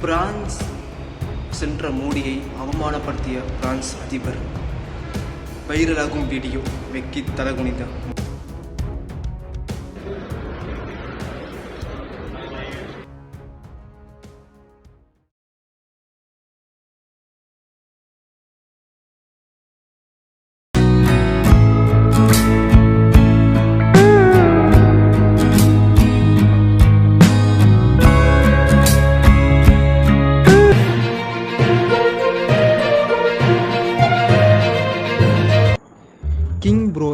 France சென்ற மோடியை அவமானப்படுத்திய France அதிபர் வைரலாகும் வீடியோ வெக்கி தலகுனித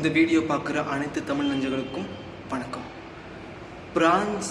இந்த வீடியோ பார்க்குற அனைத்து தமிழ் நெஞ்சங்களுக்கும் வணக்கம். பிரான்ஸ்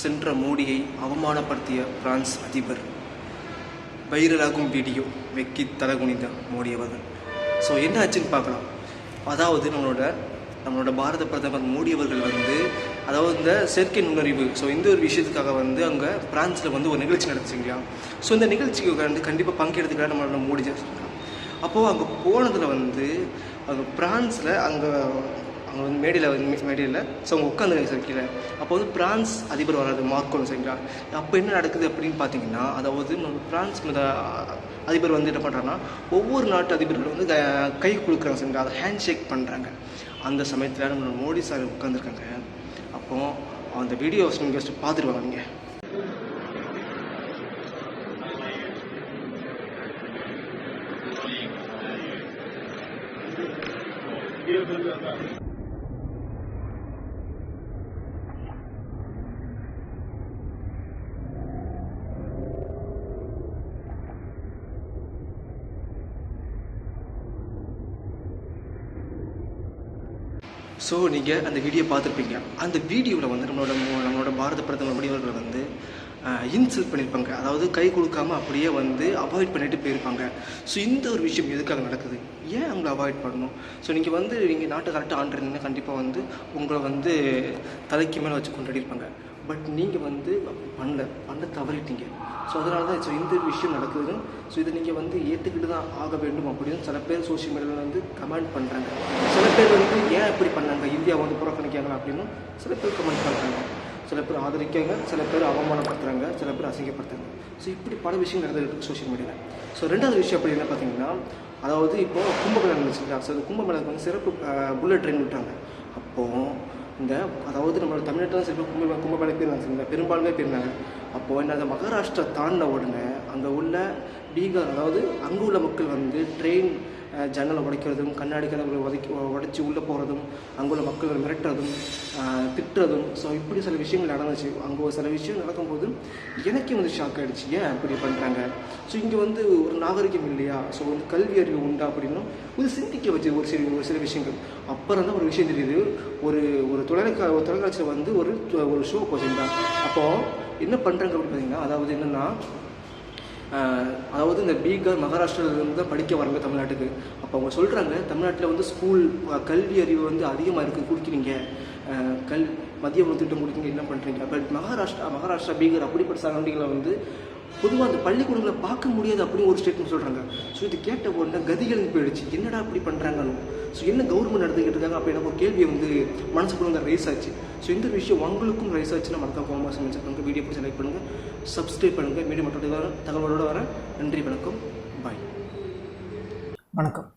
சென்ற மோடியை அவமானப்படுத்திய பிரான்ஸ் அதிபர். வைரலாகும் வீடியோ வெக்கி தலகுனிந்த மோடி அவர்கள். ஸோ என்ன ஆச்சுன்னு பார்க்கலாம். அதாவது நம்மளோட நம்மளோட பாரத பிரதமர் மோடி அவர்கள் வந்து அதாவது இந்த செயற்கை நுண்ணறிவு ஸோ இந்த ஒரு விஷயத்துக்காக வந்து அங்கே பிரான்ஸில் வந்து ஒரு நிகழ்ச்சி நடந்துச்சுங்களா ஸோ இந்த நிகழ்ச்சிக்கு வந்து கண்டிப்பாக பங்கெடுத்துக்கலாம் நம்மளோட மோடி அப்போது அங்கே போனதில் வந்து அங்கே பிரான்ஸில் அங்கே அங்கே வந்து மேடையில் வந்து மேடையில் ஸோ அவங்க உட்காந்துருங்க சார் கீழே அப்போ வந்து பிரான்ஸ் அதிபர் வராது மார்க்கோன்னு சரிங்களா அப்போ என்ன நடக்குது அப்படின்னு பார்த்தீங்கன்னா அதாவது நம்ம பிரான்ஸ் இந்த அதிபர் வந்து என்ன பண்ணுறாங்கன்னா ஒவ்வொரு நாட்டு அதிபர்கள் வந்து க- கை கொடுக்குறாங்க சரிங்களா அதை ஹேண்ட் ஷேக் பண்ணுறாங்க அந்த சமயத்தில் நம்ம மோடி சார் உட்காந்துருக்காங்க அப்போது அந்த வீடியோஸ் நீங்கள் ஃபஸ்ட்டு பார்த்துருவாங்க நீங்கள் ஸோ நீங்கள் அந்த வீடியோ பார்த்துருப்பீங்க. அந்த வீடியோவில் வந்து நம்மளோட நம்மளோட பாரத பிரதமர் மோடி வந்து இன்சல்ட் பண்ணியிருப்பாங்க அதாவது கை கொடுக்காம அப்படியே வந்து அவாய்ட் பண்ணிட்டு போயிருப்பாங்க. ஸோ இந்த ஒரு விஷயம் எதுக்காக நடக்குது? ஏன் அவங்களை அவாய்ட் பண்ணணும்? ஸோ நீங்கள் வந்து நீங்கள் நாட்டை கரெக்டாக ஆண்டுறீங்கன்னா கண்டிப்பாக வந்து உங்களை வந்து தலைக்கு மேலே வச்சு கொண்டாடிருப்பாங்க. பட் நீங்கள் வந்து அப்படி பண்ணல. பண்ண தவறிட்டீங்க. ஸோ அதனால தான் ஸோ இந்த விஷயம் நடக்குது ஸோ இதை நீங்கள் வந்து ஏற்றுக்கிட்டு தான் ஆக வேண்டும் அப்படின்னு சில பேர் சோஷியல் மீடியாவில் வந்து கமெண்ட் பண்ணுறாங்க சில பேர் வந்து ஏன் இப்படி பண்ணாங்க? இந்தியா வந்து புறக்கணிக்காங்க அப்படின்னு சில பேர் கமெண்ட் பண்ணுறாங்க சில பேர் ஆதரிக்காங்க சில பேர் அவமானப்படுத்துகிறாங்க சில பேர் அசிங்கப்படுத்துறாங்க. ஸோ இப்படி பல விஷயம் நடந்துகிட்டு சோஷியல் மீடியாவில் ஸோ ரெண்டாவது விஷயம் அப்படி என்ன பார்த்தீங்கன்னா அதாவது இப்போ கும்பமேளா நடந்துச்சுங்களா? ஸோ கும்பமேளாவுக்கு வந்து சிறப்பு புல்லட் ட்ரெயின் விட்டாங்க அப்போது இந்த அதாவது நம்மளோட தமிழ்நாட்டில் சில கும்ப கும்பமேளா போயிருந்தாங்க பெரும்பாலுமே போயிருந்தாங்க அப்போது என்ன மகாராஷ்டிரா தாண்டின உடனே அங்கே உள்ள பீகார் அதாவது அங்கே உள்ள மக்கள் வந்து ட்ரெயின் ஜன்னலை உடைக்கிறதும் கண்ணாடி கதவுகளை உதைக்கி உடைச்சி உள்ளே போகிறதும் அங்கே உள்ள மக்களை மிரட்டுறதும் திட்டுறதும். ஸோ இப்படி சில விஷயங்கள் நடந்துச்சு. அங்கே ஒரு சில விஷயம் நடக்கும்போது எனக்கே வந்து ஷாக் ஆகிடுச்சு ஏன் இப்படி பண்ணுறாங்க ஸோ இங்கே வந்து ஒரு நாகரிகம் இல்லையா? ஸோ வந்து கல்வி அறிவு உண்டா அப்படின்னா ஒரு சிந்திக்க வச்சு ஒரு சில ஒரு சில விஷயங்கள். அப்புறம் தான் ஒரு விஷயம் தெரியுது. ஒரு ஒரு தொலைக்கா ஒரு தொலைக்காட்சியில் வந்து ஒரு ஒரு ஷோ போச்சுருந்தா அப்போது என்ன பண்ணுறாங்க அப்படின்னு பார்த்தீங்கன்னா அதாவது என்னென்னா அதாவது இந்த பீகார் மகாராஷ்டிராவிலேருந்து தான் படிக்க வராங்க தமிழ்நாட்டுக்கு. அப்போ அவங்க சொல்கிறாங்க தமிழ்நாட்டில் வந்து ஸ்கூல் கல்வி அறிவு வந்து அதிகமாக இருக்குது குடிக்கிறீங்க. கல் மதிய உணவு திட்டம் கொடுக்குறீங்க என்ன பண்ணுறீங்க பட் மகாராஷ்டிரா மகாராஷ்டிரா பீகார் அப்படிப்பட்ட சரௌண்டிங்கில் வந்து பொதுவாக அந்த பள்ளிக்கூடங்களை பார்க்க முடியாது அப்படின்னு ஒரு ஸ்டேட்மெண்ட் சொல்கிறாங்க ஸோ இது கேட்ட உடனே கதிகள் போயிடுச்சு. என்னடா அப்படி பண்ணுறாங்கன்னு ஸோ என்ன கவர்மெண்ட் நடந்துக்கிட்டு இருக்காங்க? அப்படின்னா ஒரு கேள்வியை வந்து மனசுக்குள்ள ரேஸ் ஆச்சு. ஸோ இந்த விஷயம் உங்களுக்கும் ரைஸ் ஆச்சுன்னா மறக்காம கோமாசம் சமைச்சு பண்ணுங்கள் வீடியோ பிடிச்சி லைக் பண்ணுங்கள் சப்ஸ்கிரைப் பண்ணுங்கள் மீடியம் மற்ற தகவலோட வரேன். நன்றி வணக்கம். பாய் வணக்கம்.